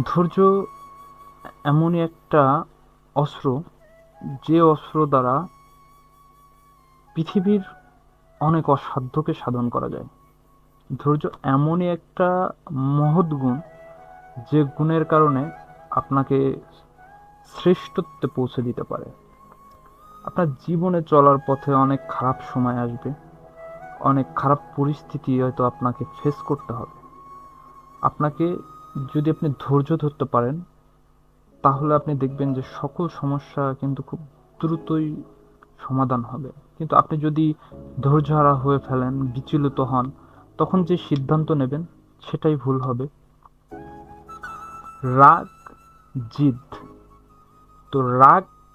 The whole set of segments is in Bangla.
ধৈর্য এমনই একটা অস্ত্র যে অস্ত্র দ্বারা পৃথিবীর অনেক অসাধ্যকে সাধন করা যায়। ধৈর্য এমনই একটা মহৎ গুণ যে গুণের কারণে আপনাকে শ্রেষ্ঠত্বে পৌঁছে দিতে পারে। আপনার জীবনে চলার পথে অনেক খারাপ সময় আসবে, অনেক খারাপ পরিস্থিতি হয়তো আপনাকে ফেস করতে হবে। আপনাকে যদি আপনি ধৈর্য ধরতে পারেন, তাহলে আপনি দেখবেন যে সকল সমস্যা কিন্তু খুব দ্রুতই সমাধান হবে। কিন্তু আপনি যদি ধৈর্যহারা হয়ে ফেলেন, বিচলিত হন, তখন যে সিদ্ধান্ত নেবেন, সেটাই ভুল হবে। রাগ জিদ। তো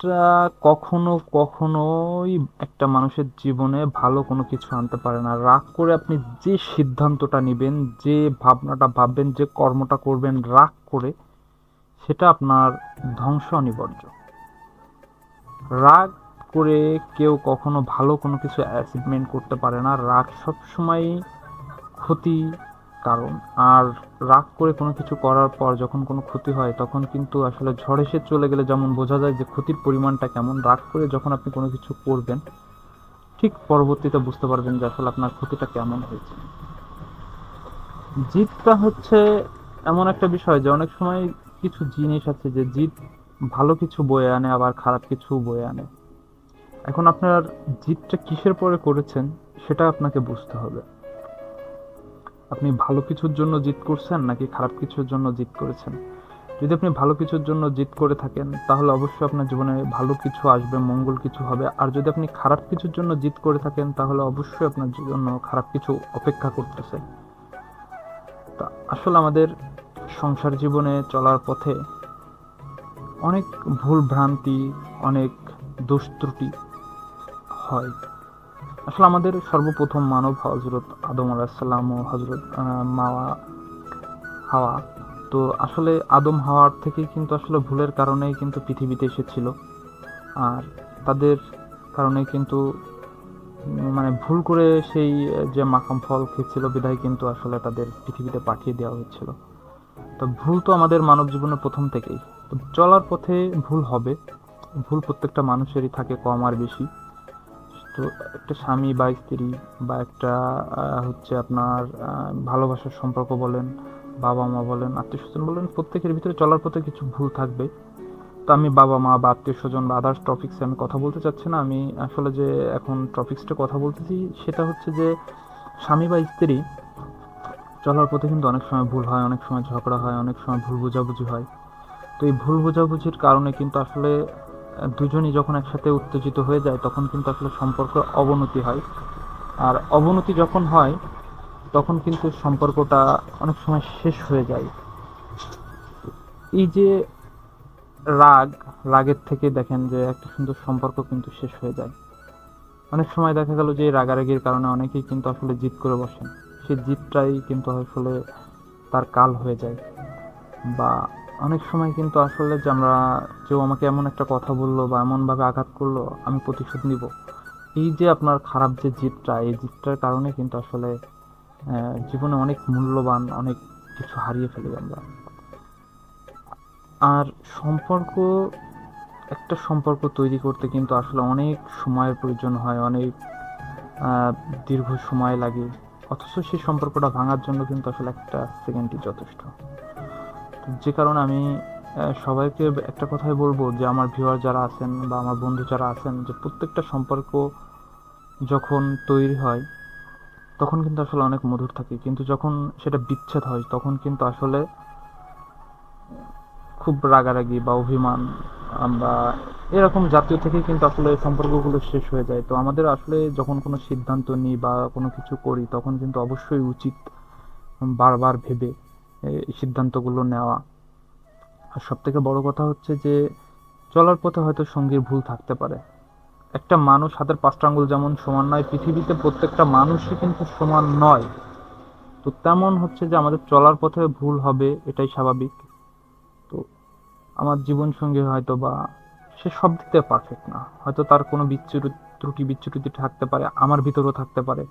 রাগটা কখনো কখনোই একটা মানুষের জীবনে ভালো কোনো কিছু আনতে পারে না। রাগ করে আপনি যে সিদ্ধান্তটা নেবেন, যে ভাবনাটা ভাববেন, যে কর্মটা করবেন রাগ করে, সেটা আপনার ধ্বংস অনিবার্য। রাগ করে কেউ কখনো ভালো কোনো কিছু অ্যাচিভমেন্ট করতে পারে না। রাগ সবসময় ক্ষতি কারণ। আর রাগ করে কোনো কিছু করার পর যখন কোনো ক্ষতি হয়, তখন কিন্তু আসলে ঝড় এসে চলে গেলে যেমন বোঝা যায় যে ক্ষতির পরিমাণটা কেমন। রাগ করে যখন আপনি কোনো কিছু করবেন, ঠিক পরবর্তীতে বুঝতে পারবেন যে আসলে আপনার ক্ষতিটা কেমন হয়েছে। জিতটা হচ্ছে এমন একটা বিষয় যে অনেক সময় কিছু জিনিস আছে যে জিত ভালো কিছু বয়ে আনে, আবার খারাপ কিছু বয়ে আনে। এখন আপনার জিতটা কিসের পরে করেছেন, সেটা আপনাকে বুঝতে হবে। আপনি ভালো কিছুর জন্য জিত করছেন নাকি খারাপ কিছুর জন্য জিত করেছেন? যদি আপনি ভালো কিছুর জন্য জিত করে থাকেন, তাহলে অবশ্যই আপনার জীবনে ভালো কিছু আসবে, মঙ্গল কিছু হবে। আর যদি আপনি খারাপ কিছুর জন্য জিত করে থাকেন, তাহলে অবশ্যই আপনার জন্য খারাপ কিছু অপেক্ষা করতেছে। তা আসলে আমাদের সংসার জীবনে চলার পথে অনেক ভুল ভ্রান্তি, অনেক দোষ ত্রুটি হয়। আসলে আমাদের সর্বপ্রথম মানব হজরত আদম আলাহিসাল্লাম ও হজরত মাওয়া হাওয়া। তো আসলে আদম হাওয়ার থেকেই কিন্তু আসলে ভুলের কারণেই কিন্তু পৃথিবীতে এসেছিল। আর তাদের কারণে কিন্তু মানে ভুল করে সেই যে মাখাম ফল খেয়েছিল বিধায় কিন্তু আসলে তাদের পৃথিবীতে পাঠিয়ে দেওয়া হয়েছিল। তো ভুল তো আমাদের মানব জীবনের প্রথম থেকেই। চলার পথে ভুল হবে। ভুল প্রত্যেকটা মানুষেরই থাকে, কম আর বেশি। তো একটা স্বামী বা স্ত্রী বা একটা হচ্ছে আপনার ভালোবাসার সম্পর্ক বলেন, বাবা মা বলেন আত্মীয় স্বজন বলেন, প্রত্যেকের ভিতরে চলার পথে কিছু ভুল থাকবে। তো আমি বাবা মা বা আত্মীয় স্বজন বা আদার্স টপিক্সে আমি কথা বলতে চাচ্ছি না। আমি আসলে যে এখন টপিক্সটা কথা বলতেছি, সেটা হচ্ছে যে স্বামী বা স্ত্রী চলার পথে কিন্তু অনেক সময় ভুল হয়, অনেক সময় ঝগড়া হয়, অনেক সময় ভুল বোঝাবুঝি হয়। তো এই ভুল বোঝাবুঝির কারণে কিন্তু আসলে দুজনই যখন একসাথে উত্তেজিত হয়ে যায়, তখন কিন্তু আসলে সম্পর্ক অবনতি হয়। আর অবনতি যখন হয়, তখন কিন্তু সম্পর্কটা অনেক সময় শেষ হয়ে যায়। এই যে রাগ, রাগের থেকে দেখেন যে একটা সুন্দর সম্পর্ক কিন্তু শেষ হয়ে যায়। অনেক সময় দেখা গেল যে রাগারাগির কারণে অনেকেই কিন্তু আসলে জিদ করে বসেন। সেই জিদটাই কিন্তু আসলে তার কাল হয়ে যায়। বা অনেক সময় কিন্তু আসলে যে আমরা কেউ আমাকে এমন একটা কথা বলল বা এমনভাবে আঘাত করল, আমি প্রতিশোধ নিব। এই যে আপনার খারাপ যে জিদটা এই জিদটার কারণে কিন্তু আসলে জীবনে অনেক মূল্যবান অনেক কিছু হারিয়ে ফেলি আমরা। আর সম্পর্ক, একটা সম্পর্ক তৈরি করতে কিন্তু আসলে অনেক সময়ের প্রয়োজন হয়, অনেক দীর্ঘ সময় লাগে। অথচ সেই সম্পর্কটা ভাঙার জন্য কিন্তু আসলে একটা সেকেন্ডই যথেষ্ট। যে কারণে আমি সবাইকে একটা কথাই বলব যে আমার ভিউয়ার যারা আছেন বা আমার বন্ধু যারা আছেন, যে প্রত্যেকটা সম্পর্ক যখন তৈরি হয়, তখন কিন্তু আসলে অনেক মধুর থাকে। কিন্তু যখন সেটা বিচ্ছেদ হয়, তখন কিন্তু আসলে খুব রাগারাগি বা অভিমান আমরা এরকম জাতীয় থেকে কিন্তু আসলে সম্পর্কগুলো শেষ হয়ে যায়। তো আমাদের আসলে যখন কোনো সিদ্ধান্ত নিই বা কোনো কিছু করি, তখন কিন্তু অবশ্যই উচিত বারবার ভেবে সিদ্ধান্তগুলো নেওয়া। আর সব থেকে বড় কথা হচ্ছে যে, চলার পথে হয়তো সঙ্গীর ভুল থাকতে পারে। একটা মানুষ হাতের পাঁচটা আঙ্গুল যেমন সমান নয়, পৃথিবীতে প্রত্যেকটা মানুষই কিন্তু সমান নয়। তো তেমন হচ্ছে যে আমাদের চলার পথে ভুল হবে, এটাই স্বাভাবিক। তো আমার জীবন সঙ্গী হয়তো বা সে সব দিক থেকে পারফেক্ট না। হয়তো তার কোনো বিচ্যুতি ত্রুটি বিচ্যুতি থাকতে পারে, আমার ভিতরেও থাকতে পারে।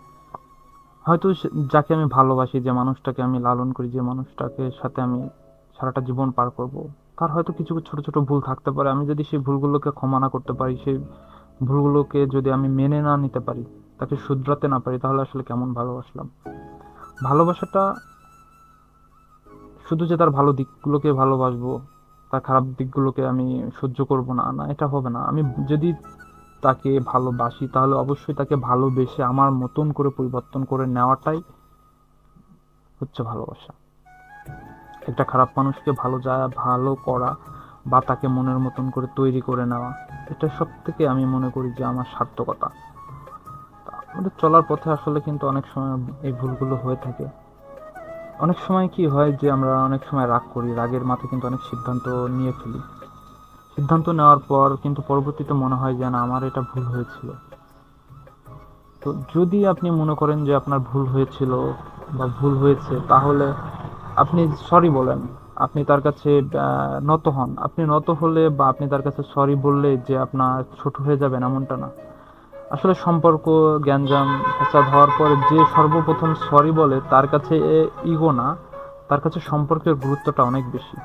হয়তো যাকে আমি ভালোবাসি, যে মানুষটাকে আমি লালন করি, যে মানুষটাকে সাথে আমি সারাটা জীবন পার করব, তার হয়তো কিছু ছোট ছোট ভুল থাকতে পারে। আমি যদি সেই ভুলগুলোকে ক্ষমা না করতে পারি, সেই ভুলগুলোকে যদি আমি মেনে না নিতে পারি, তাকে শুধরাতে না পারি, তাহলে আসলে কেমন ভালোবাসলাম? ভালোবাসাটা শুধু যে তার ভালো দিকগুলোকে ভালোবাসবো, তার খারাপ দিকগুলোকে আমি সহ্য করব না না, এটা হবে না। আমি যদি তাকে ভালোবাসি, তাহলে অবশ্যই তাকে ভালোবেসে আমার মতন করে পরিবর্তন করে নেওয়াটাই হচ্ছে ভালোবাসা। একটা খারাপ মানুষকে ভালো যা, ভালো করা বা তাকে মনের মতন করে তৈরি করে নেওয়া, এটা সব থেকে আমি মনে করি যে আমার সার্থকতা। আমাদের চলার পথে আসলে কিন্তু অনেক সময় এই ভুলগুলো হয়ে থাকে। অনেক সময় কি হয় যে আমরা অনেক সময় রাগ করি, রাগের মাথায় কিন্তু অনেক সিদ্ধান্ত নিয়ে ফেলি। সিদ্ধান্ত নেওয়ার পর কিন্তু পরবর্তীতে মনে হয় যে না আমার এটা ভুল হয়েছিল। তো যদি আপনি মনে করেন যে আপনার ভুল হয়েছিল বা ভুল হয়েছে, তাহলে আপনি সরি বলেন। আপনি তার কাছে নত হন। আপনি নত হলে বা আপনি তার কাছে সরি বললে যে আপনার ছোট হয়ে যাবেন এমনটা না। আসলে সম্পর্ক, জ্ঞানজাম, ফ্যাসাদ হওয়ার পর যে সর্বপ্রথম সরি বলে, তার কাছে ইগো না, তার কাছে সম্পর্কের গুরুত্বটা অনেক বেশি।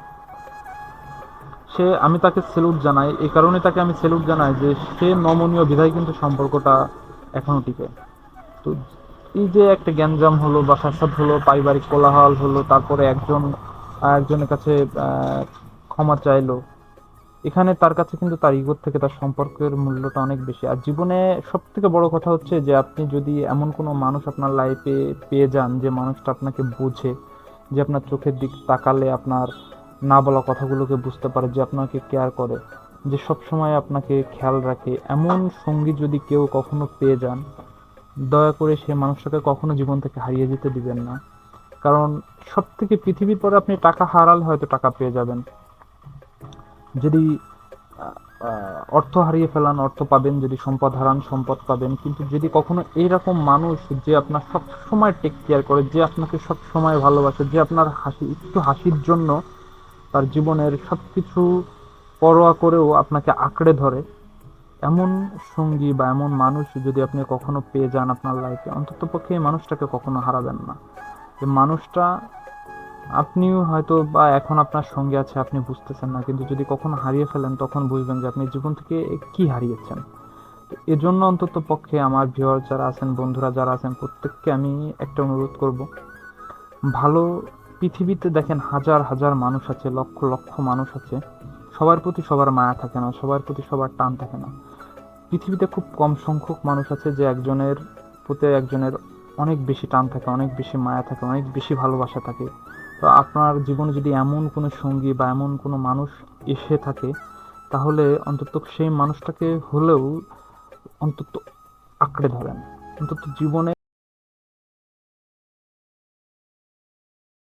সে, আমি তাকে সেলুট জানাই। এই কারণে তাকে আমি সেলুট জানাই যে সে নমনীয়, বিধায় কিন্তু সম্পর্কটা এখনও টিকে। তো এই যে একটা গ্যাঞ্জাম হলো বা ফ্যাসাদ হলো, পারিবারিক কোলাহল হলো, তারপরে একজন একজনের কাছে ক্ষমা চাইলো, এখানে তার কাছে কিন্তু তার ইগোর থেকে তার সম্পর্কের মূল্যটা অনেক বেশি। আর জীবনে সব থেকে বড় কথা হচ্ছে যে, আপনি যদি এমন কোনো মানুষ আপনার লাইফে পেয়ে যান যে মানুষটা আপনাকে বোঝে, যে আপনার চোখের দিক তাকালে আপনার না বলা কথাগুলোকে বুঝতে পারে যে আপনাকে কেয়ার করে, যে সব সময় আপনাকে খেয়াল রাখে। এমন সঙ্গী যদি কেউ কখনো পেয়ে যান, দয়া করে সে মানুষটাকে কখনো জীবন থেকে হারিয়ে যেতে দিবেন না। কারণ সব থেকে পৃথিবীর পরে আপনি টাকা হারালে হয়তো টাকা পেয়ে যাবেন। যদি অর্থ হারিয়ে ফেলান, অর্থ পাবেন, যদি সম্পদ হারান, সম্পদ পাবেন। কিন্তু যদি কখনো এইরকম মানুষ যে আপনার সব সময় টেক কেয়ার করে, যে আপনাকে সব সময় ভালোবাসে, যে আপনার হাসি, একটু হাসির জন্য তার জীবনের সব কিছু পরোয়া করেও আপনাকে আঁকড়ে ধরে। এমন সঙ্গী বা এমন মানুষ যদি আপনি কখনো পেয়ে যান আপনার লাইফে অন্তত পক্ষে এই মানুষটাকে কখনো হারাবেন না। যে মানুষটা আপনিও হয়তো বা এখন আপনার সঙ্গে আছে, আপনি বুঝতেছেন না, কিন্তু যদি কখনো হারিয়ে ফেলেন, তখন বুঝবেন যে আপনি জীবন থেকে কি হারিয়েছেন। এজন্য অন্তত পক্ষে আমার ভিউয়ার যারা আছেন, বন্ধুরা যারা আছেন, প্রত্যেককে আমি একটা অনুরোধ করব, ভালো পৃথিবীতে দেখেন হাজার হাজার মানুষ আছে, লক্ষ লক্ষ মানুষ আছে। সবার প্রতি সবার মায়া থাকে না, সবার প্রতি সবার টান থাকে না। পৃথিবীতে খুব কম সংখ্যক মানুষ আছে যে একজনের প্রতি একজনের অনেক বেশি টান থাকে, অনেক বেশি মায়া থাকে, অনেক বেশি ভালোবাসা থাকে। তো আপনার জীবনে যদি এমন কোনো সঙ্গী বা এমন কোনো মানুষ এসে থাকে, তাহলে অন্তত সেই মানুষটাকে হলেও অন্তত আঁকড়ে ধরেন। অন্তত জীবনে